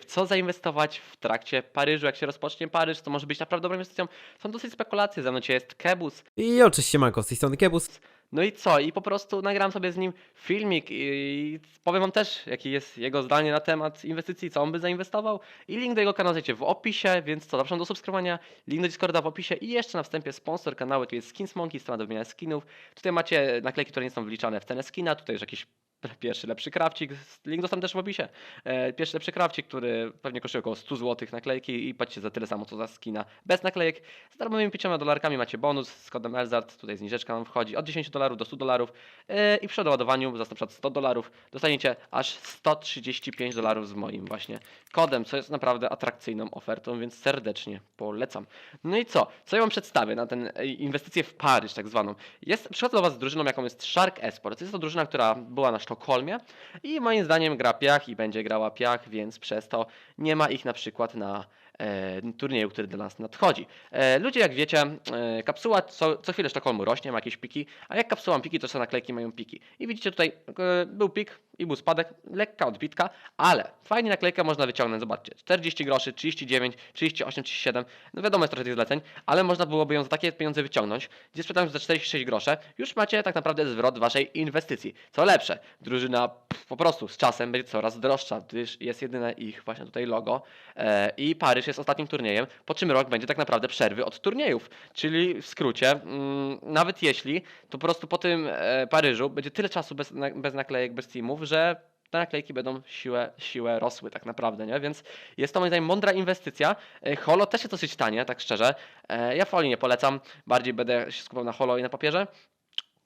w co zainwestować w trakcie Paryżu. Jak się rozpocznie Paryż, to może być naprawdę dobrą inwestycją. Są dosyć spekulacje, ze mną dzisiaj jest Kebus. I oczywiście manko z tej strony Kebus. No i co? I po prostu nagram sobie z nim filmik i powiem wam też, jaki jest jego zdanie na temat inwestycji, co on by zainwestował. I link do jego kanału znajdziecie w opisie, więc co, zapraszam do subskrybowania. Link do Discorda w opisie i jeszcze na wstępie sponsor kanału, tu jest Skins Monkey, strona do wymiany skinów. Tutaj macie naklejki, które nie są wliczane w cenę skina, tutaj już jakiś pierwszy lepszy krawcik, link dostałem też w opisie. E, pierwszy lepszy krawcik, który pewnie kosztuje około 100 zł naklejki i płacicie za tyle samo co za skina bez naklejek. Z darmowymi 5 dolarkami macie bonus z kodem Elzart, tutaj zniżeczka wam wchodzi od 10 dolarów do 100 dolarów e, i przy doładowaniu za przykład 100 dolarów dostaniecie aż 135 dolarów z moim właśnie kodem, co jest naprawdę atrakcyjną ofertą, więc serdecznie polecam. No i co? Co ja wam przedstawię na tę inwestycję w Paryż tak zwaną? Jest, przychodzę do was z drużyną, jaką jest Shark Esport. Jest to drużyna, która była na Sztokholmie i moim zdaniem gra piach i będzie grała piach, więc przez to nie ma ich na przykład na e, turnieju, który do nas nadchodzi. E, ludzie, jak wiecie, e, kapsuła co, co chwilę Sztokholmu rośnie, ma jakieś piki, a jak kapsuła ma piki, to są naklejki mają piki. I widzicie tutaj, e, był pik i był spadek, lekka odbitka, ale fajnie naklejkę można wyciągnąć, zobaczcie, 40 groszy, 39, 38, 37, no wiadomo jest trochę tych zleceń, ale można byłoby ją za takie pieniądze wyciągnąć, gdzie sprzedając za 46 grosze, już macie tak naprawdę zwrot waszej inwestycji. Co lepsze, drużyna pff, po prostu z czasem będzie coraz droższa, gdyż jest jedyne ich właśnie tutaj logo e, i Paryż jest ostatnim turniejem, po czym rok będzie tak naprawdę przerwy od turniejów, czyli w skrócie, mm, nawet jeśli, to po prostu po tym e, Paryżu będzie tyle czasu bez, na, bez naklejek, bez teamów, że te naklejki będą siłę, siłę rosły tak naprawdę, nie? Więc jest to moim zdaniem mądra inwestycja. E, Holo też jest dosyć tanie, tak szczerze. E, Ja Foli nie polecam, bardziej będę się skupiał na Holo i na papierze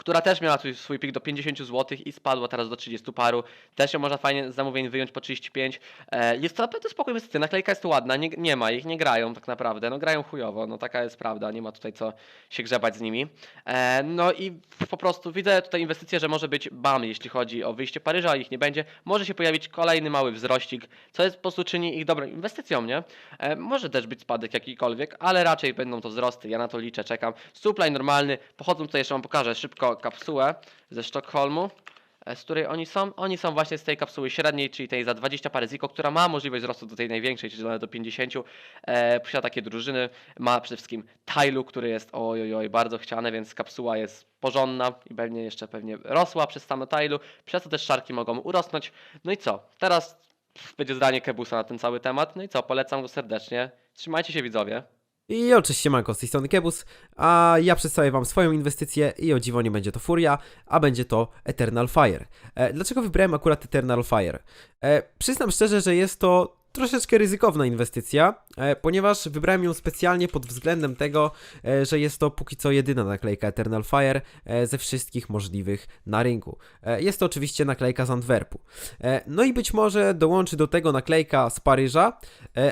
która też miała swój, swój pik do 50 zł i spadła teraz do 30 paru. Też ją można fajnie z zamówień wyjąć po 35. E, jest to naprawdę spokojna inwestycja. Naklejka jest ładna, nie, nie ma ich, nie grają tak naprawdę. No grają chujowo, no taka jest prawda, nie ma tutaj co się grzebać z nimi. E, no i po prostu widzę tutaj inwestycję, że może być bam, jeśli chodzi o wyjście Paryża, ich nie będzie. Może się pojawić kolejny mały wzrościk, co jest po prostu czyni ich dobrą inwestycją, nie? E, może też być spadek jakikolwiek, ale raczej będą to wzrosty. Ja na to liczę, czekam. Supply normalny. Pochodzą tutaj jeszcze wam pokażę szybko kapsułę ze Sztokholmu. e, Z której oni są? Oni są właśnie z tej kapsuły średniej, czyli tej za 20 parę ziko, która ma możliwość wzrostu do tej największej, czyli do 50. E, posiada takie drużyny. Ma przede wszystkim Tailu, który jest ojojoj bardzo chciany, więc kapsuła jest porządna i pewnie jeszcze pewnie rosła przez same Tailu. Przez to też szarki mogą urosnąć. No i co? Teraz będzie zdanie Kebusa na ten cały temat. No i co? Polecam go serdecznie. Trzymajcie się widzowie. I oczywiście manko z tej strony Kebus, a ja przedstawię wam swoją inwestycję i o dziwo nie będzie to Furia, a będzie to Eternal Fire. E, dlaczego wybrałem akurat Eternal Fire? E, przyznam szczerze, że jest to troszeczkę ryzykowna inwestycja, e, ponieważ wybrałem ją specjalnie pod względem tego, e, że jest to póki co jedyna naklejka Eternal Fire e, ze wszystkich możliwych na rynku. Jest to oczywiście naklejka z Antwerpu. No i być może dołączy do tego naklejka z Paryża,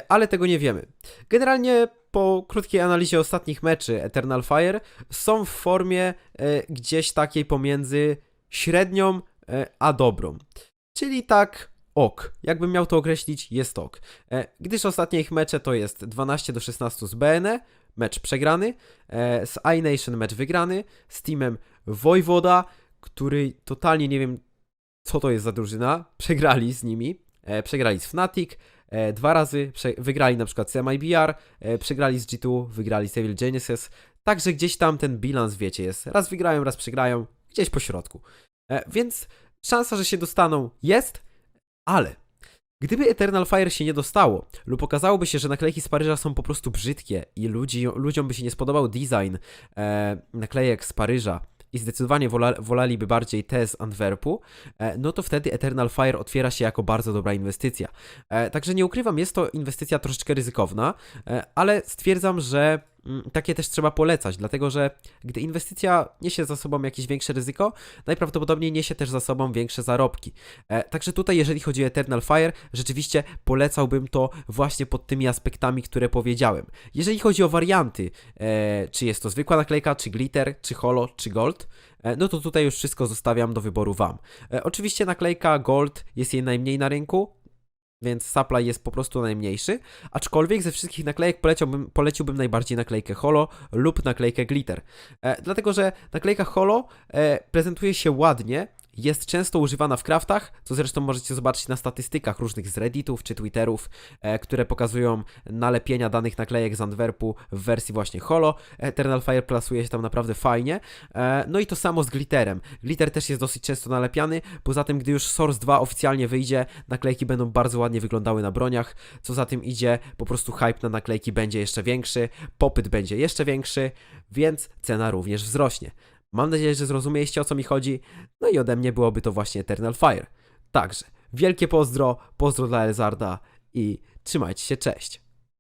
ale tego nie wiemy. Generalnie po krótkiej analizie ostatnich meczy Eternal Fire są w formie e, gdzieś takiej pomiędzy średnią e, a dobrą. Czyli tak ok. Jakbym miał to określić, jest ok. E, gdyż ostatnie ich mecze to jest 12 do 16 z BNE, mecz przegrany, z iNation mecz wygrany, z teamem Wojwoda, który totalnie nie wiem co to jest za drużyna, przegrali z nimi, przegrali z Fnatic, e, dwa razy, wygrali na przykład z MIBR, e, przegrali z G2, wygrali z Evil Genesis, także gdzieś tam ten bilans, wiecie, jest raz wygrają, raz przegrają, gdzieś po środku. E, więc szansa, że się dostaną jest, ale gdyby Eternal Fire się nie dostało, lub okazałoby się, że naklejki z Paryża są po prostu brzydkie i ludzi, ludziom by się nie spodobał design e, naklejek z Paryża i zdecydowanie wola, wolaliby bardziej te z Antwerpu, e, no to wtedy Eternal Fire otwiera się jako bardzo dobra inwestycja. E, także nie ukrywam, jest to inwestycja troszeczkę ryzykowna, e, ale stwierdzam, że takie też trzeba polecać, dlatego że gdy inwestycja niesie za sobą jakieś większe ryzyko, najprawdopodobniej niesie też za sobą większe zarobki. E, także tutaj, jeżeli chodzi o Eternal Fire, rzeczywiście polecałbym to właśnie pod tymi aspektami, które powiedziałem. Jeżeli chodzi o warianty, e, czy jest to zwykła naklejka, czy glitter, czy holo, czy gold, e, no to tutaj już wszystko zostawiam do wyboru Wam. E, oczywiście naklejka gold jest jej najmniej na rynku, więc supply jest po prostu najmniejszy, aczkolwiek ze wszystkich naklejek poleciłbym, poleciłbym najbardziej naklejkę holo lub naklejkę glitter. E, dlatego, że naklejka holo e, prezentuje się ładnie, jest często używana w craftach, co zresztą możecie zobaczyć na statystykach różnych z Redditów czy Twitterów, e, które pokazują nalepienia danych naklejek z Antwerpu w wersji właśnie holo. Eternal Fire plasuje się tam naprawdę fajnie. E, no i to samo z glitterem. Glitter też jest dosyć często nalepiany, poza tym gdy już Source 2 oficjalnie wyjdzie, naklejki będą bardzo ładnie wyglądały na broniach, co za tym idzie, po prostu hype na naklejki będzie jeszcze większy, popyt będzie jeszcze większy, więc cena również wzrośnie. Mam nadzieję, że zrozumieliście o co mi chodzi, no i ode mnie byłoby to właśnie Eternal Fire. Także, wielkie pozdro, pozdro dla Elzarda i trzymajcie się, cześć.